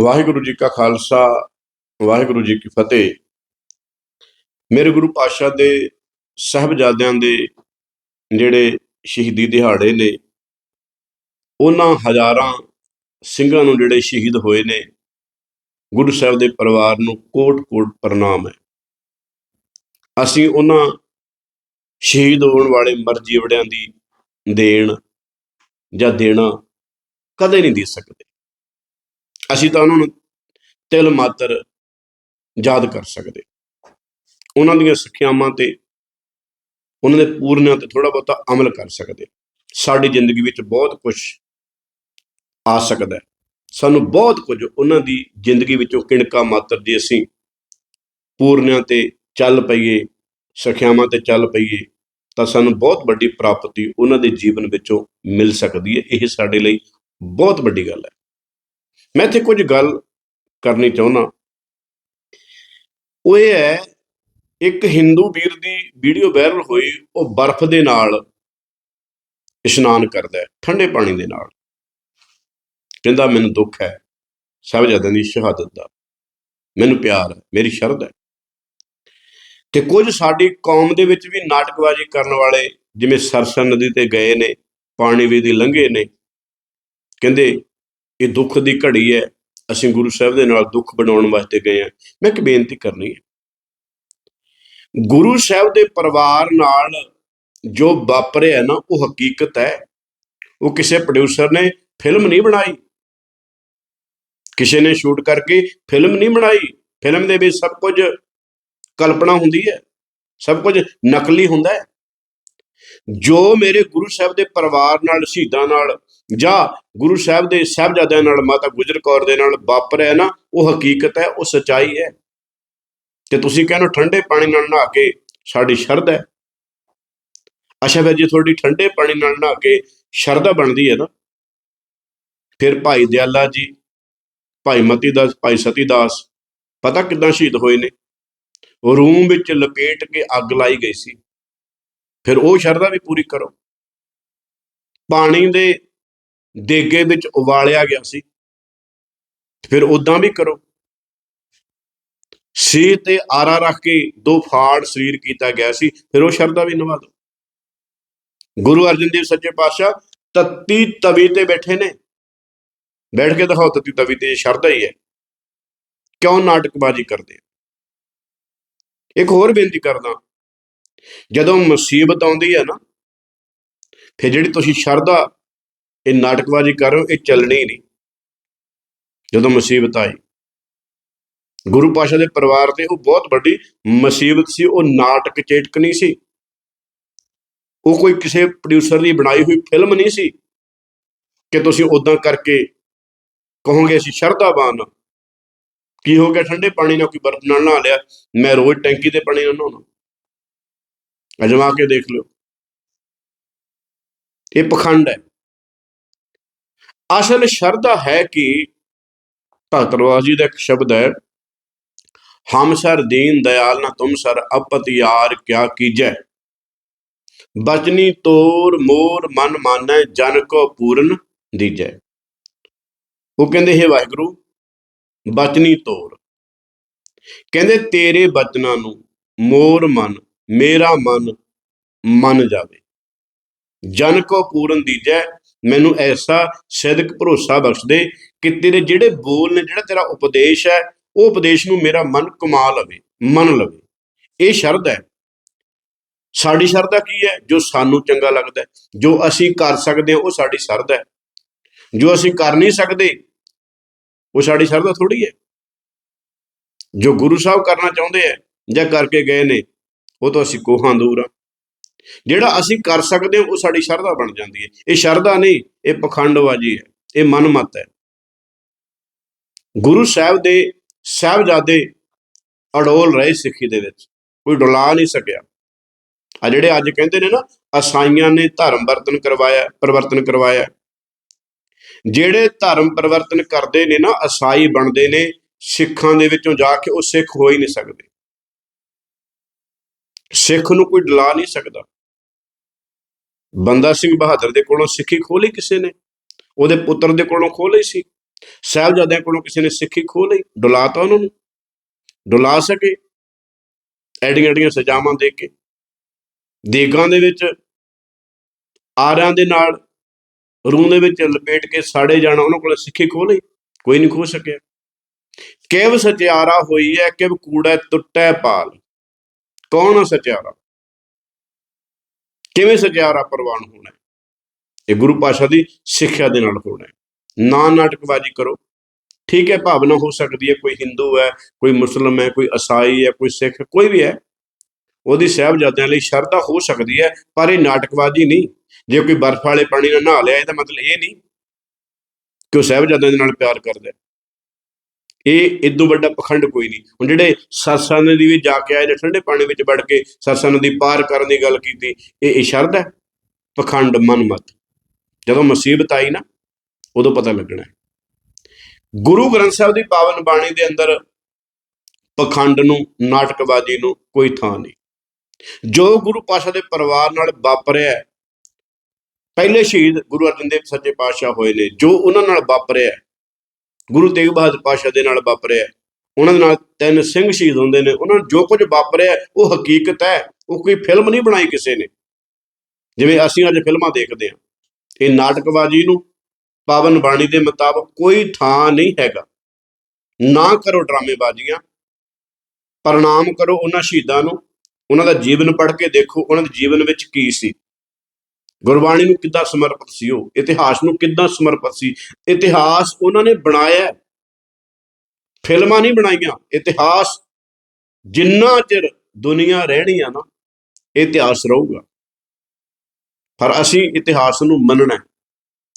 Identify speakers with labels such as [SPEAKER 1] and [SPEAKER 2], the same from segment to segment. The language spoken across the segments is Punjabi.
[SPEAKER 1] ਵਾਹਿਗੁਰੂ ਜੀ ਕਾ ਖਾਲਸਾ, ਵਾਹਿਗੁਰੂ ਜੀ ਕੀ ਫਤਿਹ। ਮੇਰੇ ਗੁਰੂ ਪਾਤਸ਼ਾਹ ਦੇ ਸਾਹਿਬਜ਼ਾਦਿਆਂ ਦੇ ਜਿਹੜੇ ਸ਼ਹੀਦੀ ਦਿਹਾੜੇ ਨੇ। ਉਹਨਾਂ ਹਜ਼ਾਰਾਂ ਸਿੰਘਾਂ ਨੂੰ ਜਿਹੜੇ ਸ਼ਹੀਦ ਹੋਏ ਨੇ, ਗੁਰੂ ਸਾਹਿਬ ਦੇ ਪਰਿਵਾਰ ਨੂੰ ਕੋਟ-ਕੋਟ ਪ੍ਰਣਾਮ ਹੈ। ਅਸੀਂ ਉਹਨਾਂ ਸ਼ਹੀਦ ਹੋਣ ਵਾਲੇ ਮਰਜ਼ੀ ਵੜਿਆਂ ਦੀ ਦੇਣ ਜਾਂ ਦੇਣਾ ਕਦੇ ਨਹੀਂ ਦੇ ਸਕਦੇ। ਅਸੀਂ ਤਾਂ ਉਹਨਾਂ ਨੂੰ ਤਿਲ ਮਾਤਰ ਯਾਦ ਕਰ ਸਕਦੇ। ਉਹਨਾਂ ਦੀਆਂ ਸਿੱਖਿਆਵਾਂ ਤੇ ਉਹਨਾਂ ਦੇ ਪੂਰਨਿਆਂ ਤੇ ਥੋੜਾ ਬਹੁਤਾ ਅਮਲ ਕਰ ਸਕਦੇ। ਸਾਡੀ ਜ਼ਿੰਦਗੀ ਵਿੱਚ ਬਹੁਤ ਕੁਝ ਆ ਸਕਦਾ ਹੈ। ਸਾਨੂੰ ਬਹੁਤ ਕੁਝ ਉਹਨਾਂ ਦੀ ਜ਼ਿੰਦਗੀ ਵਿੱਚੋਂ ਕਿਣਕਾ ਮਾਤਰ ਜੇ ਅਸੀਂ ਪੂਰਨਿਆਂ ਤੇ ਚੱਲ ਪਈਏ, ਸਿੱਖਿਆਵਾਂ ਤੇ ਚੱਲ ਪਈਏ, ਤਾਂ ਸਾਨੂੰ ਬਹੁਤ ਵੱਡੀ ਪ੍ਰਾਪਤੀ ਉਹਨਾਂ ਦੇ ਜੀਵਨ ਵਿੱਚੋਂ ਮਿਲ ਸਕਦੀ ਹੈ। ਇਹ ਸਾਡੇ ਲਈ ਬਹੁਤ ਵੱਡੀ ਗੱਲ ਹੈ। ਮੈਂ ਇੱਥੇ ਕੁਝ ਗੱਲ ਕਰਨੀ ਚਾਹੁੰਦਾ। ਉਹ ਇਹ ਹੈ, ਇੱਕ ਹਿੰਦੂ ਵੀਰ ਦੀ ਵੀਡੀਓ ਵਾਇਰਲ ਹੋਈ, ਉਹ ਬਰਫ਼ ਦੇ ਨਾਲ ਇਸ਼ਨਾਨ ਕਰਦਾ ਹੈ, ਠੰਡੇ ਪਾਣੀ ਦੇ ਨਾਲ। ਕਹਿੰਦਾ, ਮੈਨੂੰ ਦੁੱਖ ਹੈ, ਸਾਹਿਬਜ਼ਾਦਿਆਂ ਦੀ ਸ਼ਹਾਦਤ ਦਾ। ਮੈਨੂੰ ਪਿਆਰ ਹੈ, ਮੇਰੀ ਸ਼ਰਧਾ ਹੈ। ਤੇ ਕੁਝ ਸਾਡੀ ਕੌਮ ਦੇ ਵਿੱਚ ਵੀ ਨਾਟਕਬਾਜ਼ੀ ਕਰਨ ਵਾਲੇ, ਜਿਵੇਂ ਸਰਸਾ ਨਦੀ ਤੇ ਗਏ ਨੇ, ਪਾਣੀ ਵੀ ਦੀ ਲੰਘੇ ਨੇ। ਕਹਿੰਦੇ ਇਹ ਦੁੱਖ ਦੀ ਘੜੀ ਹੈ। ਅਸੀਂ ਗੁਰੂ ਸਾਹਿਬ ਦੇ ਨਾਲ ਦੁੱਖ ਬਣਾਉਣ ਵਾਸਤੇ ਗਏ ਹਾਂ। ਮੈਂ ਇੱਕ ਬੇਨਤੀ ਕਰਨੀ ਹੈ। ਗੁਰੂ ਸਾਹਿਬ ਦੇ ਪਰਿਵਾਰ ਨਾਲ ਜੋ ਵਾਪਰਿਆ ਨਾ, ਉਹ ਹਕੀਕਤ ਹੈ। ਉਹ ਕਿਸੇ ਪ੍ਰੋਡਿਊਸਰ ਨੇ ਫਿਲਮ ਨਹੀਂ ਬਣਾਈ। ਕਿਸੇ ਨੇ ਸ਼ੂਟ ਕਰਕੇ ਫਿਲਮ ਨਹੀਂ ਬਣਾਈ। ਫਿਲਮ ਦੇ ਵਿੱਚ ਸਭ ਕੁਝ ਕਲਪਨਾ ਹੁੰਦੀ ਹੈ। ਸਭ ਕੁਝ ਨਕਲੀ ਹੁੰਦਾ ਹੈ। ਜੋ ਮੇਰੇ ਗੁਰੂ ਸਾਹਿਬ ਦੇ ਪਰਿਵਾਰ ਨਾਲ, ਸ਼ਹੀਦਾਂ ਨਾਲ ਜਾਂ ਗੁਰੂ ਸਾਹਿਬ ਦੇ ਸਾਹਿਬਜ਼ਾਦਿਆਂ ਨਾਲ, ਮਾਤਾ ਗੁਜਰ ਕੌਰ ਦੇ ਨਾਲ ਵਾਪਰਿਆ ਨਾ, ਉਹ ਹਕੀਕਤ ਹੈ, ਉਹ ਸਚਾਈ ਹੈ। ਤੇ ਤੁਸੀਂ ਕਹਿੰਦੇ ਹੋ ਠੰਡੇ ਪਾਣੀ ਨਾਲ ਨਹਾ ਕੇ ਸਾਡੀ ਸ਼ਰਧਾ ਹੈ। ਅੱਛਾ ਫਿਰ ਜੇ ਤੁਹਾਡੀ ਠੰਡੇ ਪਾਣੀ ਨਾਲ ਨਹਾ ਕੇ ਸ਼ਰਧਾ ਬਣਦੀ ਹੈ ਨਾ, ਫਿਰ ਭਾਈ ਦਿਆਲਾ ਜੀ, ਭਾਈ ਮਤੀ ਦਾਸ ਭਾਈ ਸਤੀ ਦਾਸ ਪਤਾ ਕਿਦਾਂ ਸ਼ਹੀਦ ਹੋਏ ਨੇ? ਰੂਮ ਵਿੱਚ ਲਪੇਟ ਕੇ ਅੱਗ ਲਾਈ ਗਈ ਸੀ। ਫਿਰ ਉਹ ਸ਼ਰਧਾ ਵੀ ਪੂਰੀ ਕਰੋ। ਪਾਣੀ ਦੇ ਦੇਗੇ ਵਿੱਚ ਉਬਾਲਿਆ ਗਿਆ ਸੀ। ਫਿਰ ਉਦਾਂ ਵੀ ਕਰੋ। ਸੀ ਤੇ ਆਰਾ ਰੱਖ ਕੇ ਦੋ ਫਾੜ ਸਰੀਰ ਕੀਤਾ ਗਿਆ ਸੀ। ਫਿਰ ਉਹ ਸ਼ਰਧਾ ਵੀ ਨਿਭਾ ਦੋ। ਗੁਰੂ ਅਰਜਨ ਦੇਵ ਸੱਚੇ ਪਾਤਸ਼ਾਹ ਤੱਤੀ ਤਵੀ ਤੇ ਬੈਠੇ ਨੇ। ਬੈਠ ਕੇ ਦਿਖਾਓ ਤੱਤੀ ਤਵੀ ਤੇ ਇਹ ਸ਼ਰਧਾ ਹੀ ਹੈ। ਕਿਉਂ ਨਾਟਕਬਾਜ਼ੀ ਕਰਦੇ ਇੱਕ ਹੋਰ ਬੇਨਤੀ ਕਰਦਾ ਜਦੋਂ ਮੁਸੀਬਤ ਆਉਂਦੀ ਹੈ ਨਾ, ਫਿਰ ਜਿਹੜੀ ਤੁਸੀਂ ਸ਼ਰਧਾ ਇਹ ਨਾਟਕਬਾਜ਼ੀ ਕਰ ਰਹੇ ਹੋ ਇਹ ਚੱਲਣੀ ਨਹੀਂ। ਜਦੋਂ ਮੁਸੀਬਤ ਆਈ, ਗੁਰੂ ਪਾਸ਼ਾ ਦੇ ਪਰਿਵਾਰ ਤੇ ਉਹ ਬਹੁਤ ਵੱਡੀ ਮੁਸੀਬਤ ਸੀ। ਉਹ ਨਾਟਕ ਚੇਟਕ ਨਹੀਂ ਸੀ। ਉਹ ਕੋਈ ਕਿਸੇ ਪ੍ਰੋਡਿਊਸਰ ਦੀ ਬਣਾਈ ਹੋਈ ਫਿਲਮ ਨਹੀਂ ਸੀ ਕਿ ਤੁਸੀਂ ਉਦਾਂ ਕਰਕੇ ਕਹੋਗੇ ਅਸੀਂ ਸ਼ਰਧਾਵਾਨ ਹਾਂ। ਕੀ ਹੋ ਗਿਆ? ਠੰਡੇ ਪਾਣੀ ਨਾਲ ਕੋਈ ਬਰਫ਼ ਨਾਲ ਨਹਾ ਲਿਆ। ਮੈਂ ਰੋਜ਼ ਟੈਂਕੀ ਦੇ ਪਾਣੀ ਨਾਲ ਨਹਾਉਣਾ ਅਜਮਾ ਕੇ ਦੇਖ ਲਿਓ। ਇਹ ਪਖੰਡ ਹੈ। ਅਸਲ ਸ਼ਰਧਾ ਹੈ ਕਿ ਭਗਤ ਰਵਾਸ ਜੀ ਦਾ ਇੱਕ ਸ਼ਬਦ ਹੈ, ਹਮ ਸਰ ਦੀਨ ਦਇਆਲ ਨਾ ਤੁਮ ਸਰ, ਅਪਤ ਯਾਰ ਕਿਆ ਕੀਜੈ। ਬਚਨੀ ਤੋਰ ਮੋਰ ਮਨ ਮਾਨੈ ਜਨ ਕੋ ਪੂਰਨ ਦੀਜੈ। ਉਹ ਕਹਿੰਦੇ, ਹੈ ਵਾਹਿਗੁਰੂ, ਬਚਨੀ ਤੋਰ। ਕਹਿੰਦੇ, ਤੇਰੇ ਬਚਨਾਂ ਨੂੰ ਮੋਰ ਮਨ, ਮੇਰਾ ਮਨ ਮੰਨ ਜਾਵੇ। ਜਨ ਕੋ ਪੂਰਨ ਦੀਜੈ ਮੈਨੂੰ ਐਸਾ ਸਿਦਕ ਭਰੋਸਾ ਬਖਸ਼ ਦੇ ਕਿ ਤੇਰੇ ਜਿਹੜੇ ਬੋਲ ਨੇ, ਜਿਹੜਾ ਤੇਰਾ ਉਪਦੇਸ਼ ਹੈ, ਉਹ ਉਪਦੇਸ਼ ਨੂੰ ਮੇਰਾ ਮਨ ਕਮਾ ਲਵੇ, ਮੰਨ ਲਵੇ। ਇਹ ਸ਼ਰਧ ਹੈ। ਸਾਡੀ ਸ਼ਰਧਾ ਕੀ ਹੈ? ਜੋ ਸਾਨੂੰ ਚੰਗਾ ਲੱਗਦਾ ਜੋ ਅਸੀਂ ਕਰ ਸਕਦੇ ਹਾਂ, ਉਹ ਸਾਡੀ ਸ਼ਰਧਾ ਹੈ। ਜੋ ਅਸੀਂ ਕਰ ਨਹੀਂ ਸਕਦੇ, ਉਹ ਸਾਡੀ ਸ਼ਰਧਾ ਥੋੜੀ ਹੈ। ਜੋ ਗੁਰੂ ਸਾਹਿਬ ਕਰਨਾ ਚਾਹੁੰਦੇ ਆ ਜਾਂ ਕਰਕੇ ਗਏ ਨੇ, ਉਹ ਤੋਂ ਅਸੀਂ ਕੋਹਾਂ ਦੂਰ ਆ ਜਿਹੜਾ ਅਸੀਂ ਕਰ ਸਕਦੇ ਹਾਂ, ਉਹ ਸਾਡੀ ਸ਼ਰਧਾ ਬਣ ਜਾਂਦੀ ਹੈ। ਇਹ ਸ਼ਰਧਾ ਨਹੀਂ, ਇਹ ਪਖੰਡਬਾਜ਼ੀ ਹੈ, ਇਹ ਮਨਮਤ ਹੈ। ਗੁਰੂ ਸਾਹਿਬ ਦੇ ਸਾਹਿਬਜ਼ਾਦੇ ਅਡੋਲ ਰਹੇ ਸਿੱਖੀ ਦੇ ਵਿੱਚ। ਕੋਈ ਡੁਲਾ ਨਹੀਂ ਸਕਿਆ। ਆ ਜਿਹੜੇ ਅੱਜ ਕਹਿੰਦੇ ਨੇ ਨਾ, ਅਸਾਈਆਂ ਨੇ ਧਰਮ ਵਰਤਨ ਕਰਵਾਇਆ, ਪਰਿਵਰਤਨ ਕਰਵਾਇਆ। ਜਿਹੜੇ ਧਰਮ ਪਰਿਵਰਤਨ ਕਰਦੇ ਨੇ ਨਾ, ਅਸਾਈ ਬਣਦੇ ਨੇ, ਸਿੱਖਾਂ ਦੇ ਵਿੱਚੋਂ ਜਾ ਕੇ ਉਹ ਸਿੱਖ ਹੋ ਹੀ ਨਹੀਂ ਸਕਦੇ। ਸਿੱਖ ਨੂੰ ਕੋਈ ਡਲਾ ਨਹੀਂ ਸਕਦਾ। ਬੰਦਾ ਸਿੰਘ ਬਹਾਦਰ ਦੇ ਕੋਲੋਂ ਸਿੱਖੀ ਖੋਹ ਲਈ ਕਿਸੇ ਨੇ? ਉਹਦੇ ਪੁੱਤਰ ਦੇ ਕੋਲੋਂ ਖੋਹ ਲਈ ਸੀ? ਸਾਹਿਬਜ਼ਾਦਿਆਂ ਕੋਲੋਂ ਕਿਸੇ ਨੇ ਸਿੱਖੀ ਖੋਹ ਲਈ? ਡੁਲਾਤਾ ਉਹਨਾਂ ਨੂੰ? ਡੁਲਾ ਸਕੇ? ਐਡੀਆਂ ਐਡੀਆਂ ਸਜ਼ਾਵਾਂ ਦੇ ਕੇ? ਦੇਗਾਂ ਦੇ ਵਿੱਚ, ਆਰਿਆਂ ਦੇ ਨਾਲ, ਰੂਹ ਦੇ ਵਿੱਚ ਲਪੇਟ ਕੇ ਸਾੜੇ ਜਾਣਾ ਉਹਨਾਂ ਕੋਲ ਸਿੱਖੀ ਖੋਹ ਲਈ? ਕੋਈ ਨਹੀਂ ਖੋਹ ਸਕਿਆ। ਕਿਵ ਸਚਿਆਰਾ ਹੋਈ ਹੈ ਕਿਵ ਕੂੜਾ ਟੁੱਟੈ ਪਾਲ? ਕੌਣ ਆ ਸਚਿਆਰਾ? ਕਿਵੇਂ ਸਚਿਆਰਾ ਪ੍ਰਵਾਨ ਹੋਣਾ ਇਹ ਗੁਰੂ ਪਾਸ਼ਾ ਦੀ ਸਿੱਖਿਆ ਦੇ ਨਾਲ ਹੋਣਾ ਨਾ ਨਾਟਕਬਾਜ਼ੀ ਕਰੋ। ਠੀਕ ਹੈ, ਭਾਵਨਾ ਹੋ ਸਕਦੀ ਹੈ, ਕੋਈ ਹਿੰਦੂ ਹੈ, ਕੋਈ ਮੁਸਲਮ ਹੈ, ਕੋਈ ਈਸਾਈ ਹੈ, ਕੋਈ ਸਿੱਖ ਕੋਈ ਵੀ ਹੈ। ਉਹਦੀ ਸਾਹਿਬਜ਼ਾਦਿਆਂ ਲਈ ਸ਼ਰਧਾ ਹੋ ਸਕਦੀ ਹੈ, ਪਰ ਇਹ ਨਾਟਕਬਾਜ਼ੀ ਨਹੀਂ। ਜੇ ਕੋਈ ਬਰਫ਼ ਵਾਲੇ ਪਾਣੀ ਨਾਲ ਨਹਾ ਲਿਆ, ਇਹਦਾ ਮਤਲਬ ਇਹ ਨਹੀਂ ਕਿ ਉਹ ਸਾਹਿਬਜ਼ਾਦਿਆਂ ਦੇ ਨਾਲ ਪਿਆਰ ਕਰਦਾ ਹੈ। ਇਹ ਇਦੋਂ ਵੱਡਾ ਪਖੰਡ ਕੋਈ ਨਹੀਂ। ਹੁਣ ਜਿਹੜੇ ਸਰਸਾ ਨਦੀ ਵੀ ਜਾ ਕੇ ਆਏ ਨੇ ਠੰਡੇ ਪਾਣੀ ਵਿੱਚ ਵੜ ਕੇ ਸਰਸਾ ਨਦੀ ਪਾਰ ਕਰਨ ਦੀ ਗੱਲ ਕੀਤੀ, ਇਹ ਇਹ ਹੈ? ਪਖੰਡ ਮਨਮਤ ਜਦੋਂ ਮੁਸੀਬਤ ਆਈ ਨਾ, ਉਦੋਂ ਪਤਾ ਲੱਗਣਾ ਗੁਰੂ ਗ੍ਰੰਥ ਸਾਹਿਬ ਦੀ ਪਾਵਨ ਬਾਣੀ ਦੇ ਅੰਦਰ ਪਖੰਡ ਨੂੰ, ਨਾਟਕਬਾਜ਼ੀ ਨੂੰ ਕੋਈ ਥਾਂ ਨਹੀਂ। ਜੋ ਗੁਰੂ ਪਾਸ਼ਾ ਦੇ ਪਰਿਵਾਰ ਨਾਲ ਵਾਪਰਿਆ ਪਹਿਲੇ ਸ਼ਹੀਦ ਗੁਰੂ ਅਰਜਨ ਦੇਵ ਸੱਚੇ ਪਾਤਸ਼ਾਹ ਹੋਏ ਨੇ, ਜੋ ਉਹਨਾਂ ਨਾਲ ਵਾਪਰਿਆ ਗੁਰੂ ਤੇਗ ਬਹਾਦਰ ਪਾਸ਼ਾ ਦੇ ਨਾਲ ਵਾਪਰਿਆ। ਉਹਨਾਂ ਦੇ ਨਾਲ ਤਿੰਨ ਸਿੰਘ ਸ਼ਹੀਦ ਹੁੰਦੇ ਨੇ। ਉਹਨਾਂ ਨੂੰ ਜੋ ਕੁਝ ਵਾਪਰਿਆ, ਉਹ ਹਕੀਕਤ ਹੈ। ਉਹ ਕੋਈ ਫਿਲਮ ਨਹੀਂ ਬਣਾਈ ਕਿਸੇ ਨੇ। ਜਿਵੇਂ ਅਸੀਂ ਅੱਜ ਫਿਲਮਾਂ ਦੇਖਦੇ ਹਾਂ। ਇਹ ਨਾਟਕਬਾਜ਼ੀ ਨੂੰ ਪਾਵਨ ਬਾਣੀ ਦੇ ਮੁਤਾਬਕ ਕੋਈ ਥਾਂ ਨਹੀਂ ਹੈਗਾ। ਨਾ ਕਰੋ ਡਰਾਮੇਬਾਜ਼ੀਆਂ। ਪ੍ਰਣਾਮ ਕਰੋ ਉਹਨਾਂ ਸ਼ਹੀਦਾਂ ਨੂੰ। ਉਹਨਾਂ ਦਾ ਜੀਵਨ ਪੜ੍ਹ ਕੇ ਦੇਖੋ। ਉਹਨਾਂ ਦੇ ਜੀਵਨ ਵਿੱਚ ਕੀ ਸੀ। ਗੁਰਬਾਣੀ ਨੂੰ ਕਿੱਦਾਂ ਸਮਰਪਿਤ ਸੀ ਉਹ? ਇਤਿਹਾਸ ਨੂੰ ਕਿੱਦਾਂ ਸਮਰਪਿਤ ਸੀ? ਇਤਿਹਾਸ ਉਹਨਾਂ ਨੇ ਬਣਾਇਆ ਫਿਲਮਾਂ ਨਹੀਂ ਬਣਾਈਆਂ। ਇਤਿਹਾਸ ਜਿੰਨਾ ਚਿਰ ਦੁਨੀਆ ਰਹਿਣੀ ਆ ਨਾ ਇਤਿਹਾਸ ਰਹੂਗਾ। ਪਰ ਅਸੀਂ ਇਤਿਹਾਸ ਨੂੰ ਮੰਨਣਾ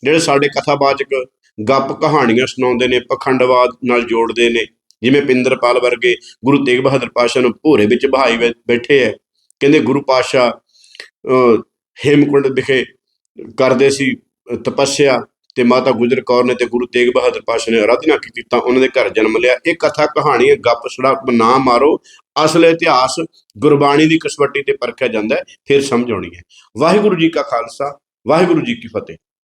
[SPEAKER 1] ਜਿਹੜੇ ਸਾਡੇ ਕਥਾਵਾਚਕ ਗੱਪ ਕਹਾਣੀਆਂ ਸੁਣਾਉਂਦੇ ਨੇ ਪਖੰਡਵਾਦ ਨਾਲ ਜੋੜਦੇ ਨੇ ਜਿਵੇਂ ਪਿੰਦਰਪਾਲ ਵਰਗੇ ਗੁਰੂ ਤੇਗ ਬਹਾਦਰ ਪਾਸ਼ਾ ਨੂੰ ਭੋਰੇ ਵਿੱਚ ਬਹਾਈ ਬੈ- ਬੈਠੇ ਐ ਕਹਿੰਦੇ ਗੁਰੂ ਪਾਸ਼ਾ ਅਹ, ਹੇਮਕੁੰਡ ਵਿਖੇ ਕਰਦੇ ਸੀ ਤਪੱਸਿਆ ਤੇ ਮਾਤਾ ਗੁਜਰ ਕੌਰ ਨੇ ਤੇ ਗੁਰੂ ਤੇਗ ਬਹਾਦਰ ਪਾਸ਼ਾ ਨੇ ਅਰਾਧਨਾ ਕੀਤੀ ਤਾਂ ਉਹਨਾਂ ਦੇ ਘਰ ਜਨਮ ਲਿਆ। ਇਹ ਕਥਾ ਕਹਾਣੀ ਗੱਪ ਸੜਕ ਨਾ ਮਾਰੋ। ਅਸਲ ਇਤਿਹਾਸ ਗੁਰਬਾਣੀ ਦੀ ਕਸਵੱਟੀ ਤੇ ਪਰਖਿਆ ਜਾਂਦਾ ਹੈ, ਫਿਰ ਸਮਝ ਆਉਣੀ ਹੈ। ਵਾਹਿਗੁਰੂ ਜੀ ਕਾ ਖਾਲਸਾ, ਵਾਹਿਗੁਰੂ ਜੀ ਕੀ ਫਤਿਹ।